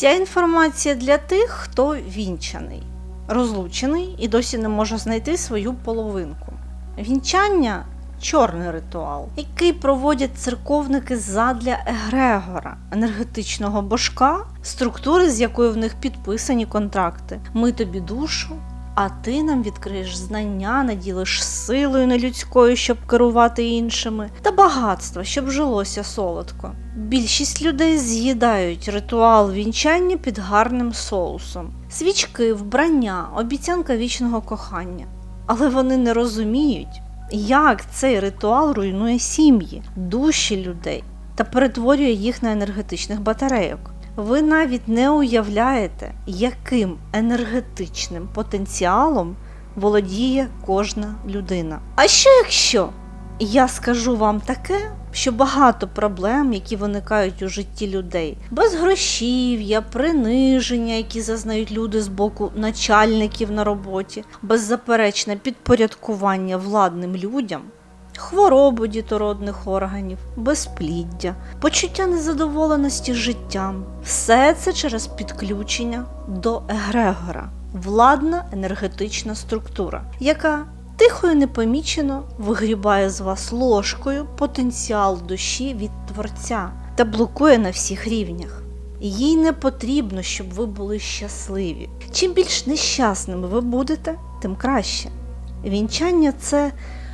Ця інформація для тих, хто вінчаний, розлучений і досі не може знайти свою половинку. Вінчання чорний ритуал, який проводять церковники задля егрегора, енергетичного божка, структури, з якою в них підписані контракти. Ми тобі душу, а ти нам відкриєш знання, наділиш силою нелюдською, щоб керувати іншими, та багатство, щоб жилося солодко. Більшість людей з'їдають ритуал вінчання під гарним соусом, свічки, вбрання, обіцянка вічного кохання. Але вони не розуміють, як цей ритуал руйнує сім'ї, душі людей та перетворює їх на енергетичних батарейок. Ви навіть не уявляєте, яким енергетичним потенціалом володіє кожна людина. А що якщо я скажу вам таке, що багато проблем, які виникають у житті людей, безгрошів'я, приниження, які зазнають люди з боку начальників на роботі, беззаперечне підпорядкування владним людям. Хворобу дітородних органів, безпліддя, почуття незадоволеності життям все це через підключення до егрегора, владна енергетична структура, яка тихо і непомічено вигрібає з вас ложкою потенціал душі від творця та блокує на всіх рівнях. Їй не потрібно, щоб ви були щасливі. Чим більш нещасними ви будете, тим краще. Вінчання це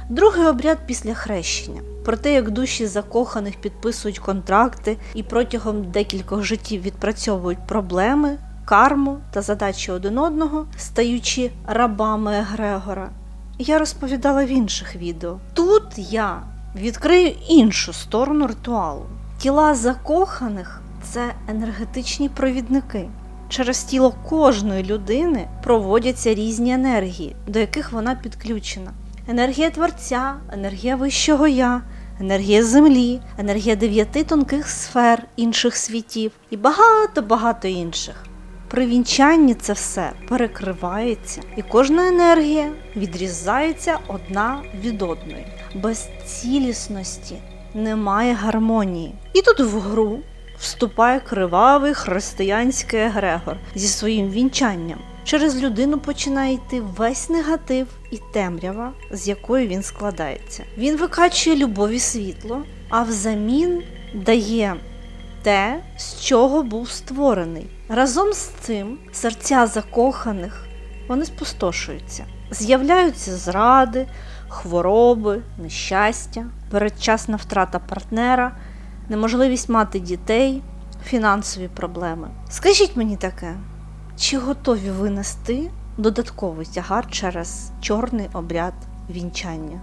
другий обряд після хрещення. Про те, як душі закоханих підписують контракти і протягом декількох життів відпрацьовують проблеми, карму та задачі один одного, стаючи рабами Егрегора. Я розповідала в інших відео. Тут я відкрию іншу сторону ритуалу. Тіла закоханих це енергетичні провідники. Через тіло кожної людини проводяться різні енергії, до яких вона підключена. Енергія творця, енергія вищого я, енергія землі, енергія дев'яти тонких сфер інших світів і багато-багато інших. При вінчанні це все перекривається, і кожна енергія відрізається одна від одної. Без цілісності немає гармонії. І тут в гру вступає кривавий християнський егрегор зі своїм вінчанням. Через людину починає йти весь негатив і темрява, з якої він складається. Він викачує любов і світло, а взамін дає те, з чого був створений. Разом з цим серця закоханих вони спустошуються. З'являються зради, хвороби, нещастя, передчасна втрата партнера, неможливість мати дітей, фінансові проблеми. Скажіть мені таке, чи готові ви нести додатковий тягар через чорний обряд вінчання?